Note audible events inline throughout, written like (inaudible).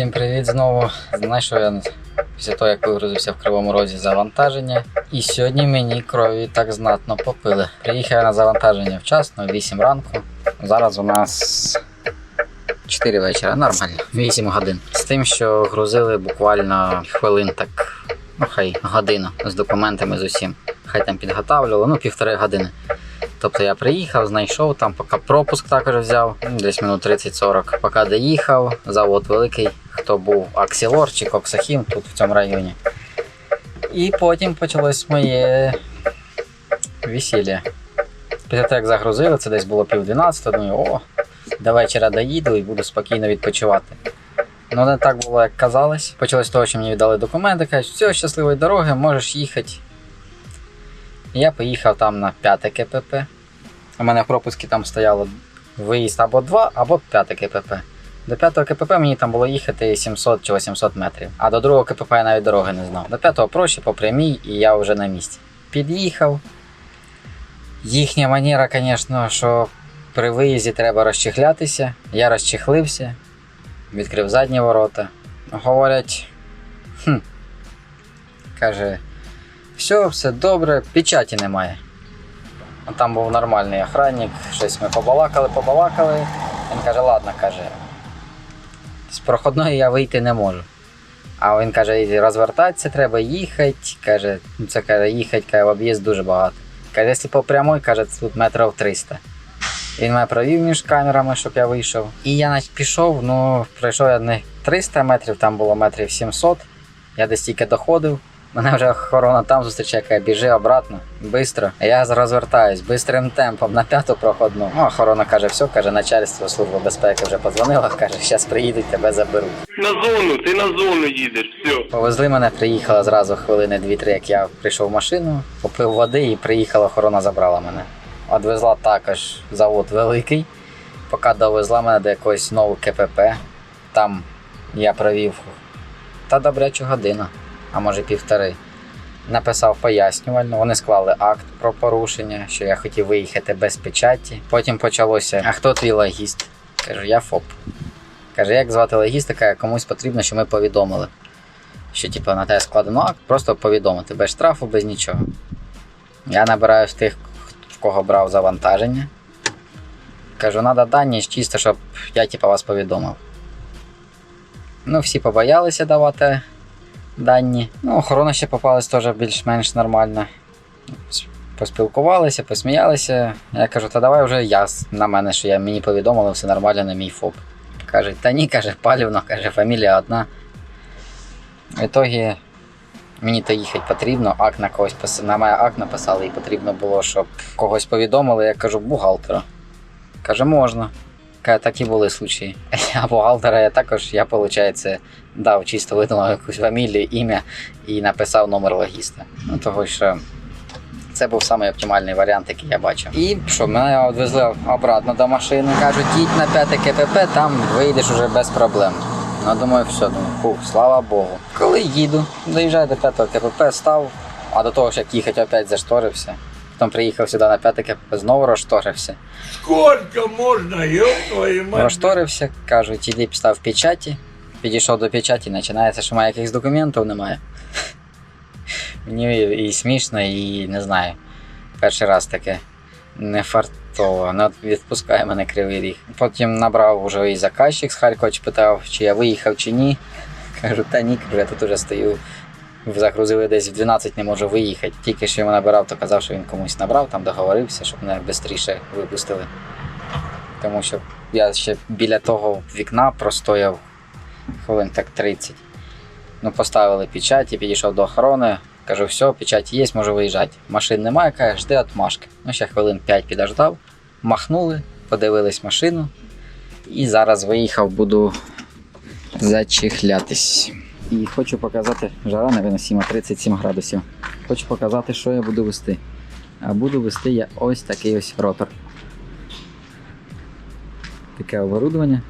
Всім привіт знову. Знайшов я після того, як вигрузився в Кривому Розі завантаження. І сьогодні мені крові так знатно попили. Приїхав я на завантаження вчасно, 8 ранку. Зараз у нас 4 вечора, нормально, 8 годин. З тим, що грузили буквально хвилин так, ну хай годину з документами з усім. Хай там підготавлювали, ну півтори години. Тобто я приїхав, знайшов там, поки пропуск також взяв, ну, десь минут 30-40. Поки доїхав, завод великий, хто був Аксілор чи Коксахім тут в цьому районі. І потім почалось моє весілля. Після того, як загрузили, це десь було пів 12, думаю, о, до вечора доїду і буду спокійно відпочивати. Ну, не так було, як казалось. Почалось з того, що мені віддали документи, кажуть, все, щасливої дороги, можеш їхати. Я поїхав там на 5 КПП. У мене в пропуску там стояло виїзд або 2, або 5 КПП. До 5 КПП мені там було їхати 700 чи 800 метрів. А до другого КПП я навіть дороги не знав. До 5 проще по прямій, і я вже на місці. Під'їхав. Їхня манера, звісно, що при виїзді треба розчихлятися. Я розчихлився, відкрив задні ворота. Говорять, хм, каже, все, все добре, печаті немає. Там був нормальний охранник, щось ми побалакали, побалакали. Він каже, ладно, каже, з проходної я вийти не можу. А він каже, розвертатися треба, їхати. Каже, ну це каже, їхати каже, в об'їзд дуже багато. Каже, якщо по прямой, каже, тут метрів 300. Він мене провів між камерами, щоб я вийшов. І я навіть пішов, ну пройшов я не 300 метрів, там було метрів 700. Я десь тільки доходив. Мене вже охорона там зустрічає, каже, біжи обратно, швидко. Я розвертаюсь бистрим темпом на п'яту проходну. Ну, охорона каже, все, каже, начальство служби безпеки вже подзвонило, (laughs) каже, зараз приїдуть, тебе заберуть. На зону, ти на зону їдеш, все. Повезли мене, приїхала зразу хвилини 2-3, як я прийшов в машину, попив води і приїхала, охорона забрала мене. Одвезла також завод великий, поки довезла мене до якогось нового КПП. Там я провів та добрячу годину, а може півтори. Написав пояснювально, вони склали акт про порушення, що я хотів виїхати без печаті. Потім почалося: а хто твій логіст? Кажу, я ФОП. Каже, як звати логістика, комусь потрібно, що ми повідомили що типу, на тебе складено акт, просто повідомити без штрафу, без нічого. Я набираю в тих, в кого брав завантаження. Кажу, треба дані чисто, щоб я типу, вас повідомив. Ну, всі побоялися давати дані. Ну, охорона ще попалась теж більш-менш нормально. Поспілкувалися, посміялися. Я кажу, та давай вже я на мене, що я мені повідомили, все нормально на мій ФОП. Каже, та ні, каже, палівно, каже, фамілія одна. В ітогі мені то їхати потрібно, акт на когось пис... на мене акт написали, і потрібно було, щоб когось повідомили. Я кажу, бухгалтера. Каже, можна. Каже, такі були случаї. (laughs) А бухгалтера я також, я, виходить, дав чисто видумав якусь фамілію, ім'я і написав номер логіста. Ну, того що це був самий оптимальний варіант, який я бачив. І що, мене відвезли обратно до машини. Кажуть, їдь на 5 КПП, там вийдеш уже без проблем. Ну, думаю, все, думаю, фух, слава Богу. Коли їду, доїжджаю до 5 КПП, став, а до того як їхати, опять зашторився. Потім приїхав сюди на 5 КПП, знову розшторився. Сколько можно, ёб твою мать? Розшторився, кажуть, іди підстав печаті. Підійшов до печаті, починається, що має якихось документів немає. Мені і смішно, і не знаю. Перший раз таке не фартово, не відпускає мене кривий ріг. Потім набрав уже і заказчик з Харкова, питав, чи я виїхав чи ні. Кажу, та ні, я тут уже стою. Загрузили десь в 12, не можу виїхати. Тільки що йому набирав, то казав, що він комусь набрав, там договорився, щоб мене швидше випустили. Тому що я ще біля того вікна простояв хвилин так 30. Ну, поставили печать, я підійшов до охорони. Кажу, все, печать є, можу виїжджати. Машин немає, каже, жди отмашки. Ну, ще хвилин 5 підождав, махнули, подивились машину. І зараз виїхав, буду зачихлятись. І хочу показати, жара, невиносима, 37 градусів. Хочу показати, що я буду вести. А буду вести я ось такий ось ротор. Таке оборудовання.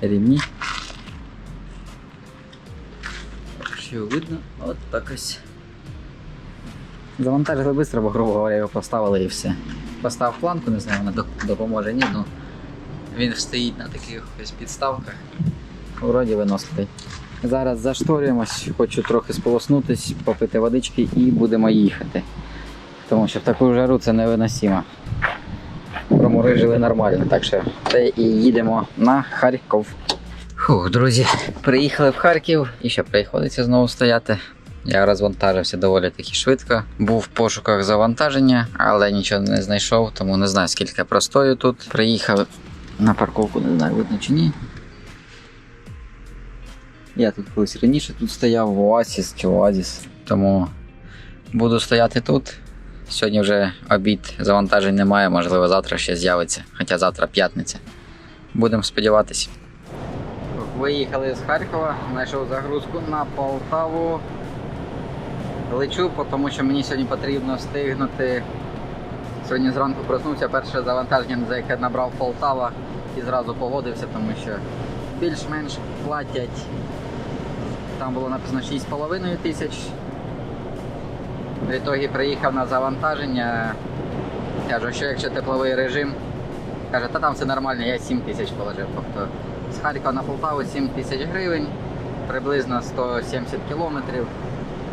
Рівні. Що видно, от так ось. Завантажили швидко, бо, грубо говоря, його поставили і все. Постав планку, не знаю, вона допоможе, ні, ну він стоїть на таких ось підставках. вроді виносливий. Зараз зашторюємось, хочу трохи сполоснутись, попити водички і будемо їхати. Тому що в таку жару це невиносимо. Проморижили нормально, так що це і їдемо на Харків. Фух, друзі, приїхали в Харків і ще приходиться знову стояти. Я розвантажився доволі таки швидко. Був в пошуках завантаження, але нічого не знайшов, тому не знаю скільки простою тут. Приїхав на парковку, не знаю, видно чи ні. Я тут колись раніше тут стояв в Оасіс чи Оазіс, тому буду стояти тут. Сьогодні вже обід завантажень немає, можливо, завтра ще з'явиться, хоча завтра п'ятниця. Будемо сподіватися. Виїхали з Харкова, знайшов загрузку на Полтаву. Лечу, тому що мені сьогодні потрібно встигнути. Сьогодні зранку проснувся, перше завантаження, за яке набрав Полтава і зразу погодився, тому що більш-менш платять. Там було написано 6,5 тисяч. В ітогі приїхав на завантаження. Кажу, що якщо тепловий режим, каже, та там все нормально, я 7 тисяч положив. Тобто з Харкова на Полтаву 7 тисяч гривень, приблизно 170 кілометрів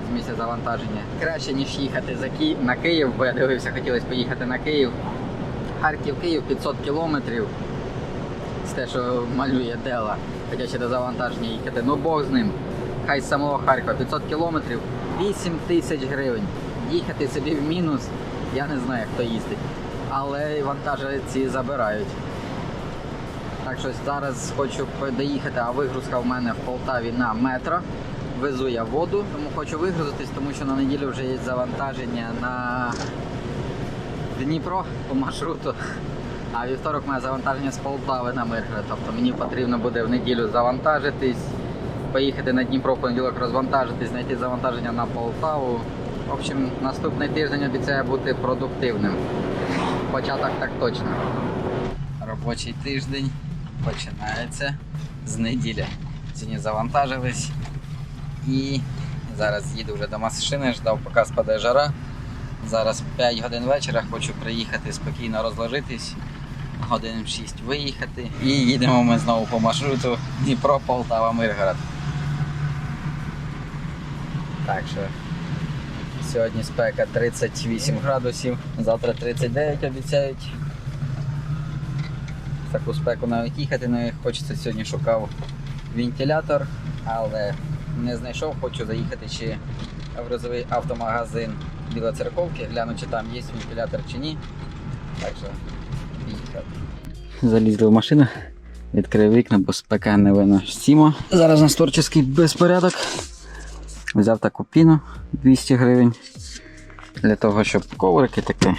з місця завантаження. Краще, ніж їхати за Ки... на Київ, бо я дивився, хотілося поїхати на Київ. Харків, Київ 500 кілометрів. Це те, що малює Дела. Хоча ще до завантаження їхати. Ну Бог з ним. Хай з самого Харкова 500 кілометрів, 8 тисяч гривень. Їхати собі в мінус, я не знаю, хто їздить. Але вантажі забирають. Так що зараз хочу доїхати, а вигрузка в мене в Полтаві на метро. Везу я воду, тому хочу вигрузитись, тому що на неділю вже є завантаження на Дніпро по маршруту. А вівторок має завантаження з Полтави на Миргород. Тобто мені потрібно буде в неділю завантажитись, поїхати на Дніпро в понеділок розвантажитись, знайти завантаження на Полтаву. В общем, наступний тиждень обіцяє бути продуктивним. Початок так точно. Робочий тиждень починається з неділі. Сьогодні завантажились і зараз їду вже до машини, ждав, поки спаде жара. Зараз 5 годин вечора, хочу приїхати спокійно розложитись, годин 6 виїхати. І їдемо ми знову по маршруту Дніпро, Полтава, Миргород. Так що сьогодні спека 38 градусів, завтра 39 обіцяють. Таку спеку навіть їхати не хочеться сьогодні шукав вентилятор, але не знайшов, хочу заїхати чи в розовий автомагазин Білоцерковки, гляну, чи там є вентилятор чи ні. Так що їхав. Залізли в машину, відкрив вікна, бо спека не виносимо. Зараз у нас творчий безпорядок. Взяв таку піну 200 гривень для того, щоб коврики такі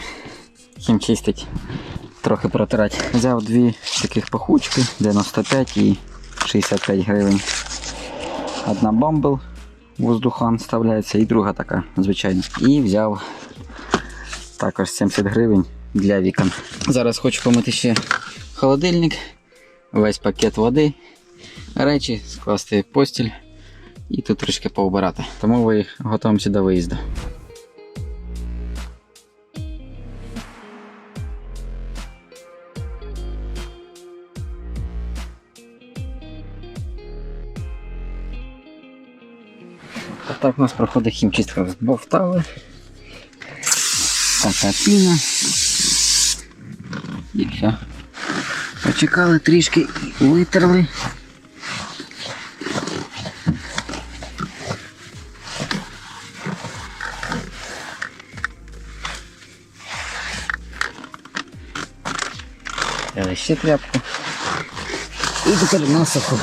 хімчистить, трохи протирати. Взяв дві таких пахучки 95 і 65 гривень. Одна бамбл воздухан вставляється і друга така, звичайно. І взяв також 70 гривень для вікон. Зараз хочу помити ще холодильник, весь пакет води, речі, скласти постіль і тут трішки поубирати. Тому ви готуємося до виїзду. Так у нас проходить хімчистка з бовтали. Така піна. І все. Почекали трішки і витерли. Взяли ще тряпку. І тепер насухо.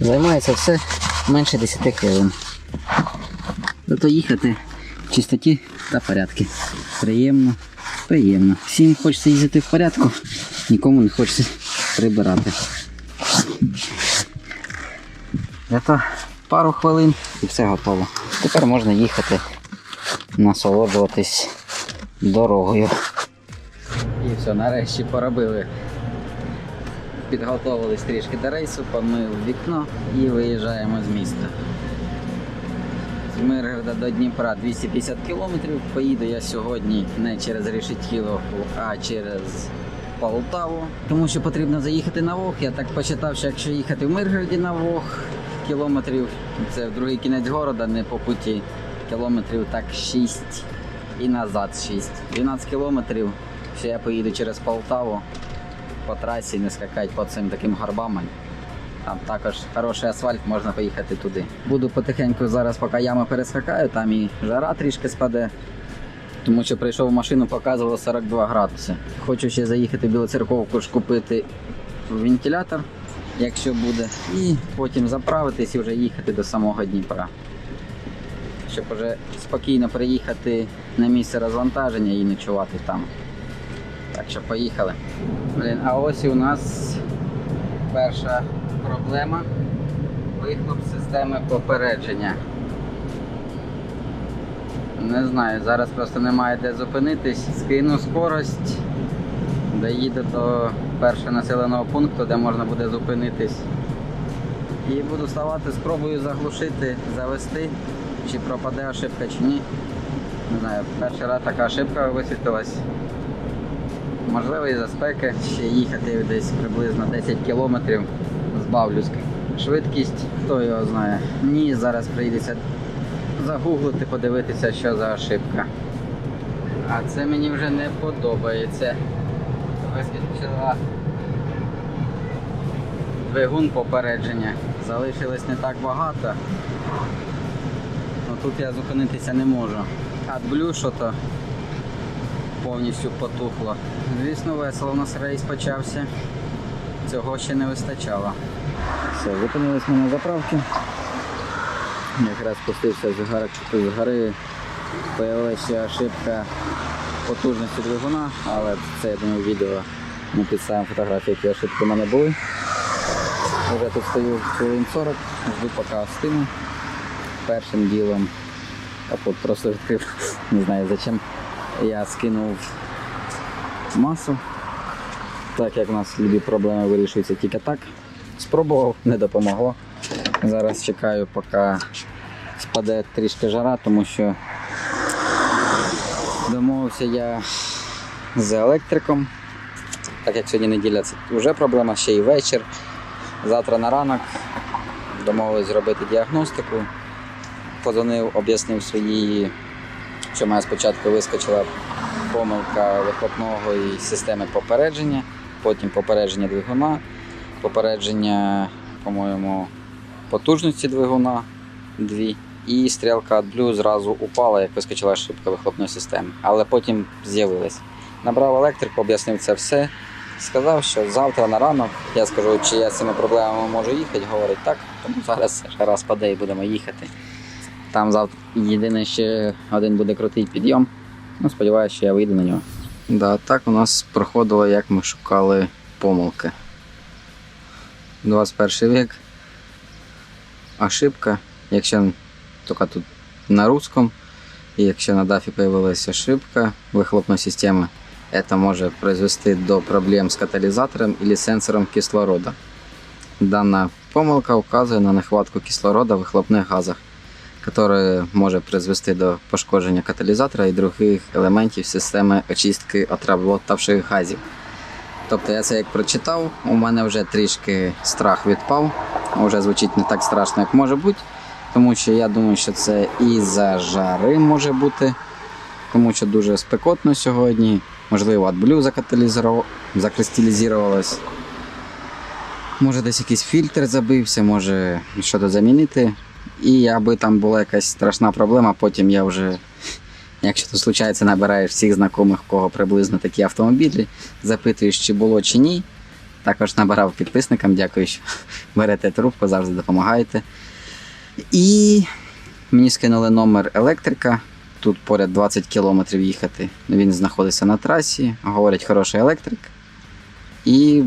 Займається все менше 10 хвилин. Зато їхати в чистоті та порядки. Приємно, приємно. Всім хочеться їздити в порядку, нікому не хочеться прибирати. Зато пару хвилин і все готово. Тепер можна їхати, насолоджуватись дорогою. І все, нарешті поробили підготовились трішки до рейсу, помив вікно і виїжджаємо з міста. з Миргорода до Дніпра 250 кілометрів. Поїду я сьогодні не через Решетіловку, а через Полтаву. Тому що потрібно заїхати на Вог. Я так посчитав, що якщо їхати в Миргороді на Вог кілометрів, це в другий кінець города, не по путі кілометрів, так 6 і назад 6. 12 кілометрів. Ще я поїду через Полтаву по трасі, не скакати по цим таким горбам. Там також хороший асфальт, можна поїхати туди. Буду потихеньку зараз, поки ями перескакаю, там і жара трішки спаде. Тому що прийшов в машину, показувало 42 градуси. Хочу ще заїхати в Білоцерковку ж купити вентилятор, якщо буде, і потім заправитись і вже їхати до самого Дніпра. Щоб вже спокійно приїхати на місце розвантаження і ночувати там. Так що поїхали. Блін, а ось і у нас перша проблема вихлоп системи попередження. Не знаю, зараз просто немає де зупинитись. Скину скорость, доїду до першого населеного пункту, де можна буде зупинитись. І буду ставати, спробую заглушити, завести, чи пропаде ошибка чи ні. Не знаю, перший раз така ошибка висвітилась. Можливо, і за спеки ще їхати десь приблизно 10 кілометрів збавлю ск- швидкість, хто його знає. Ні, зараз прийдеться загуглити, подивитися, що за ошибка. А це мені вже не подобається. Вискочила двигун попередження. Залишилось не так багато. Тут я зупинитися не можу. Адблю що-то повністю потухло. Звісно, весело, у нас рейс почався. Цього ще не вистачало. Все, зупинились ми на заправці. Якраз спустився з гори, з гори появилася ошибка потужності двигуна, але це я думаю відео ми підставимо фотографії, які ошибки в мене були. Вже тут стою хвилин 40, жду поки остину. Першим ділом капот просто відкрив, не знаю зачем. Я скинув масу, так як у нас любі проблеми вирішуються тільки так. Спробував, не допомогло. Зараз чекаю, поки спаде трішки жара, тому що домовився я з електриком. Так як сьогодні неділя, це вже проблема, ще й вечір. Завтра на ранок домовились зробити діагностику. Позвонив, об'яснив свої, що мене спочатку вискочила помилка вихлопного і системи попередження, потім попередження двигуна, попередження, по-моєму, потужності двигуна дві. І стрілка AdBlue зразу упала, як вискочила ошибка вихлопної системи. Але потім з'явилась. Набрав електрику, об'яснив це все. Сказав, що завтра на ранок я скажу, чи я з цими проблемами можу їхати. Говорить так, тому зараз жара спаде і будемо їхати. Там завтра єдине ще один буде крутий підйом. Ну, сподіваюся, що я вийду на нього. Да, так у нас проходило, як ми шукали помилки. 21 вік. Ошибка. Якщо тільки тут на русском, і якщо на DAFі появилась ошибка вихлопної системи, это может произвести до проблем с катализатором или сенсором кислорода. Дана помилка указує на нехватку кислорода в вихлопних газах, яке може призвести до пошкодження каталізатора і других елементів системи очистки отработавших газів. Тобто я це як прочитав, у мене вже трішки страх відпав, вже звучить не так страшно, як може бути, тому що я думаю, що це і за жари може бути, тому що дуже спекотно сьогодні. Можливо, закаталізував- закристалізувалось. Може десь якийсь фільтр забився, може щось замінити. І аби там була якась страшна проблема, потім я вже, якщо то случається, набираєш всіх знайомих, кого приблизно такі автомобілі, запитуєш, чи було чи ні. Також набирав підписникам, дякую, що (laughs) берете трубку, завжди допомагаєте. І мені скинули номер електрика. Тут поряд 20 кілометрів їхати. Він знаходиться на трасі, говорять, хороший електрик. І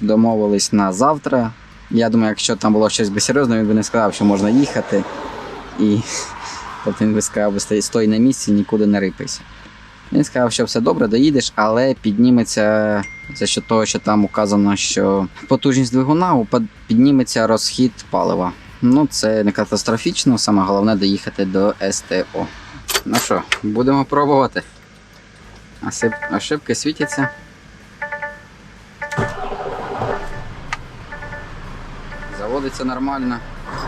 домовились на завтра. Я думаю, якщо там було щось би серйозне, він би не сказав, що можна їхати. І (laughs) тобто він би сказав, би, «Стой- на місці, нікуди не рипайся. Він сказав, що все добре, доїдеш, але підніметься за що того, що там указано, що потужність двигуна підніметься розхід палива. Ну, це не катастрофічно, саме головне доїхати до СТО. Ну що, будемо пробувати. Ошибки світяться. Заводиться нормально.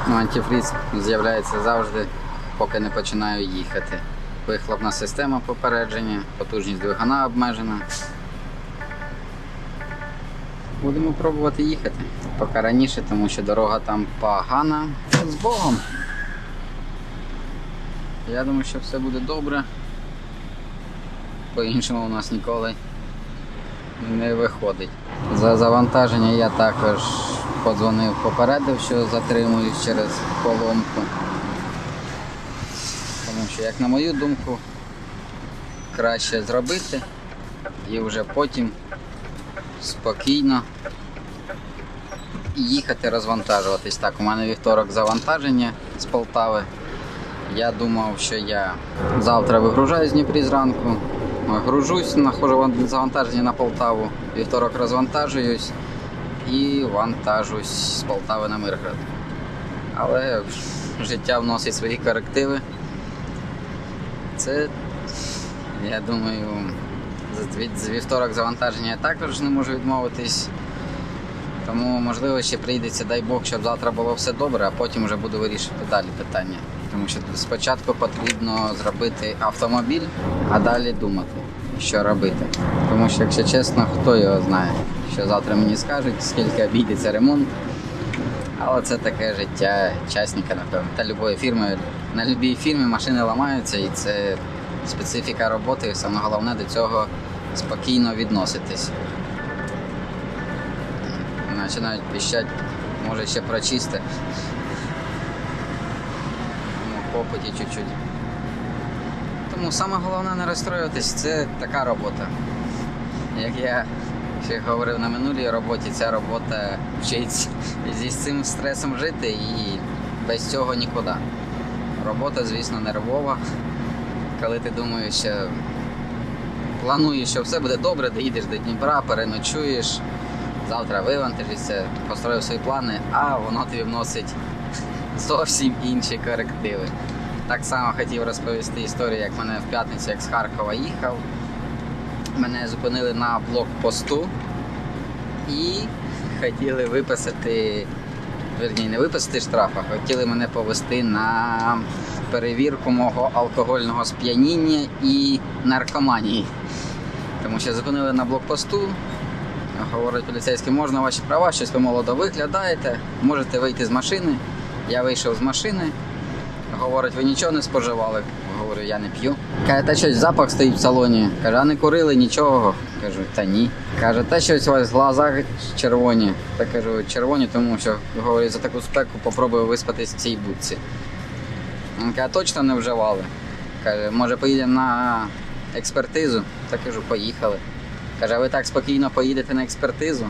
Ну, антифриз з'являється завжди, поки не починаю їхати. Вихлопна система попередження, потужність двигуна обмежена. Будемо пробувати їхати. Поки раніше, тому що дорога там погана. З Богом. Я думаю, що все буде добре. По-іншому у нас ніколи не виходить. За завантаження я також подзвонив, попередив, що затримуюсь через поломку. Тому що, як на мою думку, краще зробити і вже потім спокійно їхати розвантажуватись. Так, у мене вівторок завантаження з Полтави. Я думав, що я завтра вигружаюсь в Дніпрі зранку, гружусь, находжу завантаження на Полтаву, вівторок розвантажуюсь і вантажусь з Полтави на Миргород. Але життя вносить свої корективи. Це, я думаю, з вівторок завантаження я також не можу відмовитись. Тому, можливо, ще прийдеться, дай Бог, щоб завтра було все добре, а потім вже буду вирішувати далі питання. Тому що спочатку потрібно зробити автомобіль, а далі думати, що робити. Тому що, якщо чесно, хто його знає, що завтра мені скажуть, скільки обійдеться ремонт. Але це таке життя частника, напевно. Та любої фірми. На будь-якій фірмі машини ламаються, і це специфіка роботи. І саме головне до цього спокійно відноситись. Починають піщать, може ще прочисти. Ну, попиті чуть-чуть. Тому саме головне не розстроюватись, це така робота. Як я ще говорив на минулій роботі, ця робота вчить зі цим стресом жити і без цього нікуди. Робота, звісно, нервова. Коли ти думаєш, що плануєш, що все буде добре, доїдеш до Дніпра, переночуєш, завтра вивантажишся, построїв свої плани, а воно тобі вносить зовсім інші корективи. Так само хотів розповісти історію, як мене в п'ятницю, як з Харкова їхав. Мене зупинили на блокпосту і хотіли виписати, верні, не виписати штраф, а хотіли мене повести на перевірку мого алкогольного сп'яніння і наркоманії. Тому що зупинили на блокпосту, говорить поліцейський, можна ваші права, щось ви молодо виглядаєте, можете вийти з машини. Я вийшов з машини. Говорить, ви нічого не споживали. Говорю, я не п'ю. Каже, та щось запах стоїть в салоні. Каже, а не курили нічого. Кажу, та ні. Каже, та щось у вас глаза червоні. Та кажу, червоні, тому що говорить, за таку спеку попробую виспатись в цій будці. Він каже, точно не вживали. Каже, може поїдемо на експертизу? Та кажу, поїхали. Каже, а ви так спокійно поїдете на експертизу?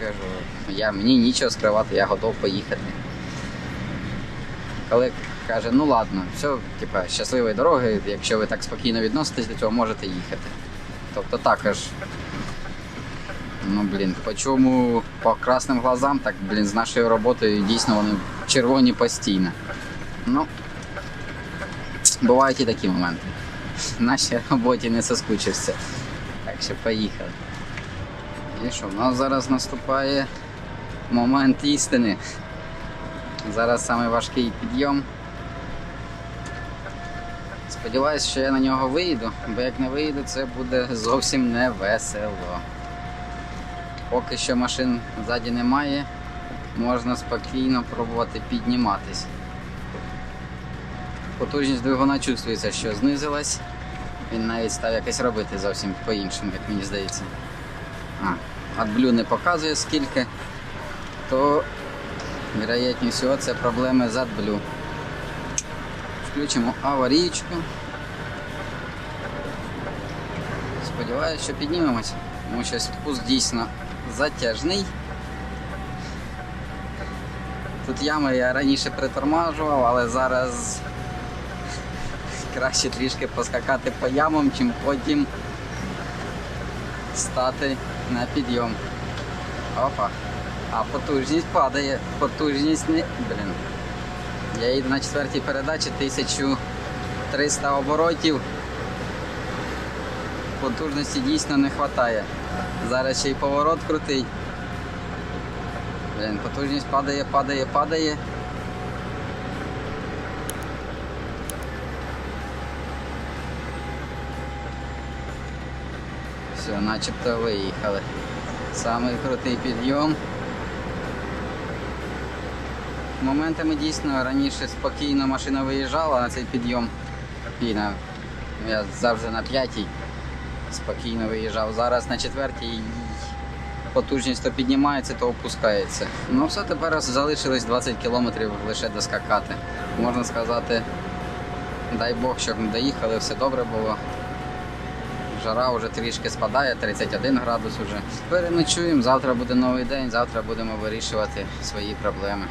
Кажу, я мені нічого скривати, я готов поїхати. Коли каже, ну ладно, все, типа, щасливої дороги, якщо ви так спокійно відноситесь до цього, можете їхати. Тобто також. Ну, блін, по чому по красним глазам, так, блін, з нашою роботою дійсно вони червоні постійно. Ну, бувають і такі моменти. В нашій роботі не соскучишся. Так що поїхали. І що, в нас зараз наступає момент істини. Зараз саме важкий підйом. Сподіваюсь, що я на нього вийду, бо як не вийду, це буде зовсім не весело. Поки що машин ззаді немає, можна спокійно пробувати підніматись. Потужність двигуна чувствується, що знизилась. Він навіть став якось робити зовсім по-іншому, як мені здається. А, AdBlue не показує скільки, то Вероятніше всього це проблеми з AdBlue. Включимо аварійку. Сподіваюся, що піднімемось, тому що спуск дійсно затяжний. Тут ями я раніше притормажував, але зараз краще трішки поскакати по ямам, чим потім стати на підйом. Опа. А потужність падає. Потужність не. Блін. Я їду на четвертій передачі 1300 оборотів. Потужності дійсно не вистачає. Зараз ще й поворот крутий. Блін, потужність падає, падає, падає. Все, начебто виїхали. Самий крутий підйом. Моментами дійсно раніше спокійно машина виїжджала на цей підйом. Спокійно. Я завжди на п'ятій спокійно виїжджав. Зараз на четвертій потужність то піднімається, то опускається. Ну все, тепер залишилось 20 кілометрів лише доскакати. Можна сказати, дай Бог, щоб ми доїхали, все добре було. Жара вже трішки спадає, 31 градус уже. Переночуємо, завтра буде новий день, завтра будемо вирішувати свої проблеми.